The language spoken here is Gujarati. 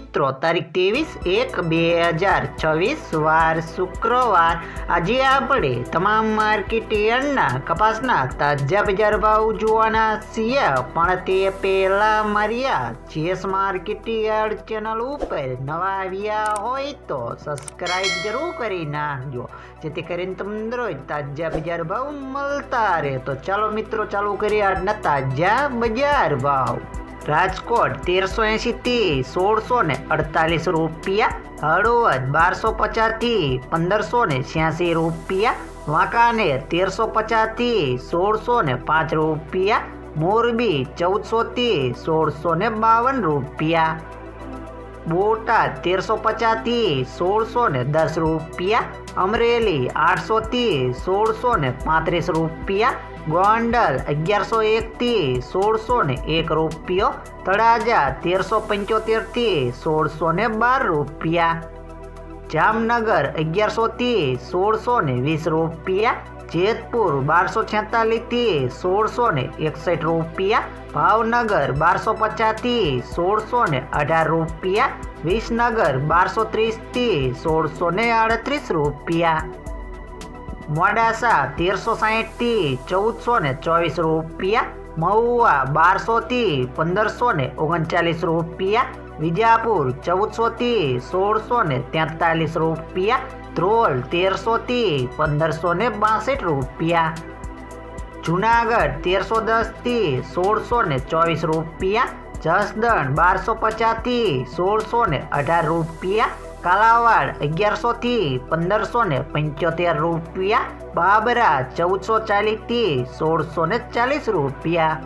મિત્રો, તારીખ ત્રેવીસ એક બે હજાર છવ્વીસ, વાર શુક્રવાર. આજે આપણે તમામ માર્કેટ યાર્ડના કપાસના તાજા બજાર ભાવ જોવાના છીએ, પણ તે પહેલાં માર્યા જીએસ માર્કેટ યાર્ડ ચેનલ ઉપર નવા આવ્યા હોય તો સબસ્ક્રાઈબ જરૂર કરી નાખજો, જેથી કરીને તમને રોજ તાજા બજાર ભાવ મળતા રહે. તો ચાલો મિત્રો, ચાલુ કરીએ આજના તાજા બજાર ભાવ. રાજકોટ તેરસો એંશીથી સોળસો ને અડતાલીસ રૂપિયા, હળવદ બારસો પચાસથી પંદરસો ને છ્યાસી રૂપિયા, વાંકાનેર તેરસો પચાસથી સોળસો ને પાંચ રૂપિયા, મોરબી ચૌદસોથી સોળસો ને બાવન રૂપિયા. બોટાદ તેરસો પચાસથી સોળસો ને દસ રૂપિયા, અમરેલી આઠસોથી સોળસો ને પાંત્રીસ રૂપિયા, ગોંડલ અગિયારસો એકથી સોળસો ને એક રૂપિયો, તળાજા તેરસો પંચોતેરથી સોળસો ને બાર રૂપિયા, જામનગર અગિયારસોથી સોળસો ને વીસ રૂપિયા જેતપુર બારસો છેતાલીસથી સોળસો ને એકસઠ રૂપિયા, ભાવનગર બારસો પચાસથી સોળસો ને અઢાર રૂપિયા, વિસનગર બારસો ત્રીસથી સોળસો ને આડત્રીસ રૂપિયા. મોડાસા તેરસો સાહીઠથી ચૌદસો ને ચોવીસ રૂપિયા, મહુવા બારસોથી પંદરસો ને ઓગણચાલીસ રૂપિયા વિજાપુર ચૌદસોથી સોળસો ને તેતાલીસ રૂપિયા, ધ્રોલ તેરસોથી પંદરસો ને બાસઠ રૂપિયા. જુનાગઢ તેરસો દસથી સોળસો ને ચોવીસ રૂપિયા, જસદણ બારસો પચાસથી સોળસો ને અઢાર રૂપિયા, કાલાવાડ અગિયારસોથી પંદરસો ને પંચોતેર રૂપિયા, બાબરા ચૌદસો ચાલીસથી સોળસો ને ચાલીસ રૂપિયા.